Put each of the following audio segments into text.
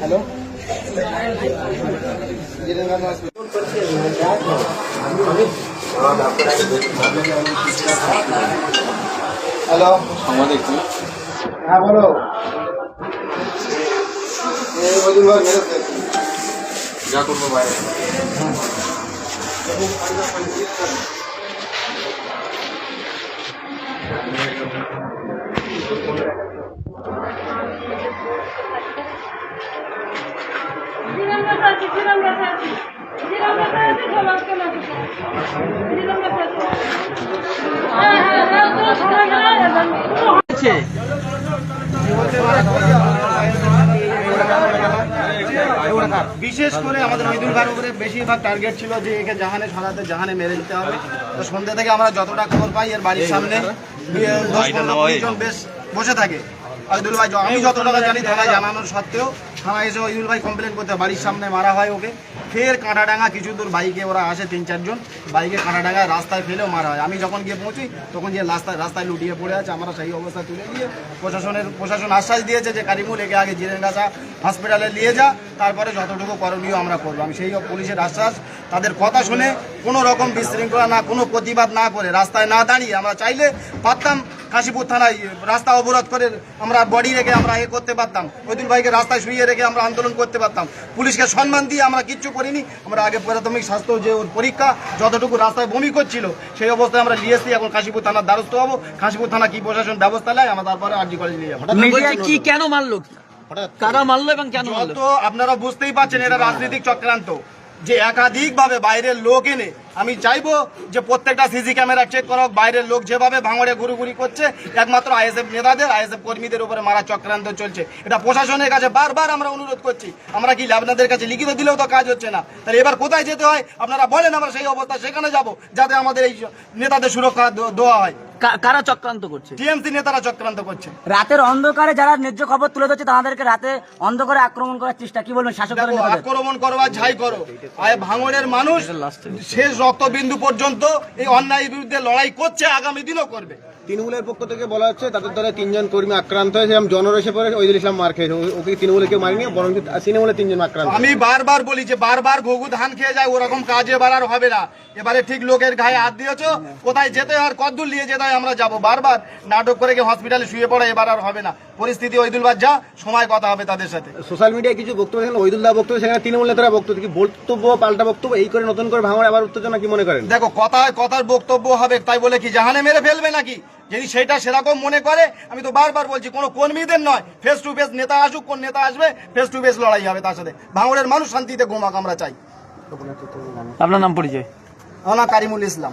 Hello. Hello. আমাদের হ্যাঁ বলো। যা করব বাইরে শ্রীলঙ্কা আছে শ্রীলঙ্কা আছে শ্রীলঙ্কা আছে সবাইকে না শ্রীলঙ্কা আছে হ্যাঁ হ্যাঁ হ্যাঁ তো সময় গেল বিশেষ করে আমাদের মৃদুল ভাইয়ের উপরে বেশিরভাগ টার্গেট ছিল যে একে জাহানে সারাতে জাহানে মেরে দিতে হবে। তো সন্ধ্যা থেকে আমরা যতটা খবর পাই এর বাড়ির সামনে বেশ বসে থাকে। ওইদুল ভাই আমি যত টাকা জানি থানায় জানানোর সত্ত্বেও থানায় এসে ওইদুল ভাই কমপ্লেন করতে, বাড়ির সামনে মারা হয় ওকে। ফের কাঁটাডাঙ্গা, কিছু দূর বাইকে ওরা আসে তিন চারজন। বাইকে কাঁটাডাঙ্গা রাস্তায় ফেলেও মারা হয়। আমি যখন গিয়ে পৌঁছি, তখন যে রাস্তায় রাস্তায় লুটিয়ে পড়ে আছে। আমরা সেই অবস্থা তুলে দিয়ে প্রশাসনের, প্রশাসন আশ্বাস দিয়েছে যে, কারিমুল, একে আগে জিরেনগাছা হসপিটালে নিয়ে যা, তারপরে যতটুকু করণীয় আমরা করব। আমি সেই পুলিশের আশ্বাস, তাদের কথা শুনে কোনো রকম বিশৃঙ্খলা না, কোনো প্রতিবাদ না করে রাস্তায় না দাঁড়িয়ে আমরা চাইলে পারতাম কাশীপুর থানায় রাস্তা অবরোধ করে আমরা বডি রেখে আমরা এ করতে পারতাম। ওইদিন ভাইকে রাস্তায় শুয়ে রেখে আমরা আন্দোলন করতে পারতাম। পুলিশকে সম্মান দিয়ে আমরা কিচ্ছু করিনি। আমরা আগে প্রাথমিক স্বাস্থ্য যে ওর পরীক্ষা যতটুকু রাস্তায় বমি করছিল সেই অবস্থায় আমরা নিয়ে এসেছি এখন কাশীপুর থানার দ্বারস্থ হব। কাশীপুর থানা কি প্রশাসন ব্যবস্থা নেয় আমরা তারপরে আরজি কলেজ নিয়ে যাব। কি কেন মারলো? কারা। মারলো এবং কেন মারলো? আপনারা বুঝতেই পারছেন এরা রাজনৈতিক চক্রান্ত। যে একাধিকভাবে বাইরের লোক এনে, আমি চাইব যে প্রত্যেকটা সিসি ক্যামেরা চেক করা হোক বাইরের লোক যেভাবে ভাঙড়ে ঘুরুঘুরি করছে, একমাত্র আইএসএফ নেতাদের, আইএসএফ কর্মীদের উপরে মারা চক্রান্ত চলছে। এটা প্রশাসনের কাছে বারবার আমরা অনুরোধ করছি। আমরা কি আপনাদের কাছে লিখিত দিলেও তো কাজ হচ্ছে না। তাহলে এবার কোথায় যেতে হয়? আপনারা বলেন আমরা সেই অবস্থা সেখানে যাব, যাতে আমাদের এই নেতাদের সুরক্ষা দেওয়া হয়। কারা চক্রান্ত করছে? টিএমসি নেতারা চক্রান্ত করছে। রাতের অন্ধকারে যারা ন্যায্য খবর তুলে ধরছে তাদেরকে রাতে অন্ধকারে আক্রমণ করার চেষ্টা। কি বলবেন? শাসক আক্রমণ করো বা ঝাই করো। আর ভাঙড়ের মানুষ শেষ রক্তবিন্দু পর্যন্ত এই অন্যায়ের বিরুদ্ধে লড়াই করছে আগামী দিনও করবে। তৃণমূলের পক্ষ থেকে বলা হচ্ছে তাদের দলে তিনজন কর্মী আক্রান্ত হয়েছে এবং জনর এসে পরে ওইদুল ইসলাম মার খেয়েছে। ওকে তৃণমূলে কেউ মারেনি বরং তৃণমূলে তিনজন আক্রান্ত। আমি বারবার বলি যে বারবার ঘুঘু ধান খেয়ে যায় ওরকম কাজ এবার আর হবে না। এবারে ঠিক লোকের গায়ে হাত দিয়েছ কোথায় যেতে হয় আর কদ্দূর নিয়ে যেতে হয় আমরা যাব। বারবার নাটক করে গিয়ে হসপিটালে শুয়ে পড়ে এবার আর হবে না। পরিস্থিতি ওইদুলবার যা সময় কথা হবে তাদের সাথে। সোশ্যাল মিডিয়ায় কিছু বক্তব্য দেখেন ওইদুল দা বক্তব্য সেখানে তৃণমূল নেতারা বক্তব্য কি বক্তব্য পাল্টা বক্তব্য এই করে নতুন করে ভাঙড়ে আবার উত্তেজনা কি মনে করেন? দেখো কথায় কথার বক্তব্য হবে তাই বলে কি জাহানে মেরে ফেলবে নাকি? যদি সেটা সেরকম মনে করে আমি তো বারবার বলছি কোনো কর্মীদের নয়। ফেস টু ফেস নেতা আসুক কোন নেতা আসবে ফেস টু ফেস লড়াই হবে তার সাথে। ভাঙড়ের মানুষ শান্তিতে ঘুমাক আমরা চাই। আপনার নাম পরিচয়? আমার কারিমুল ইসলাম।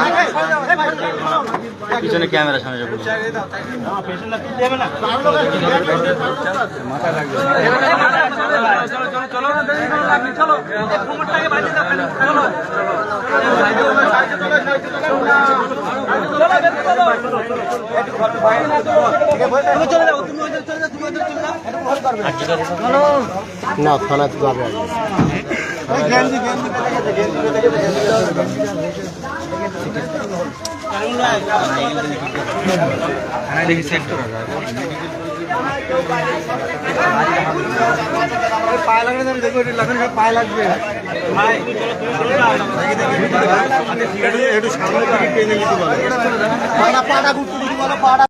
আকাশ আকাশ পিছনে ক্যামেরা সামনে যাব না থানা যাবে লাগবে দেখো পায়ে লাগবে আমি দেখব থেকে টেনে লাগবে ঘুরতে দিতে পারে পাড়া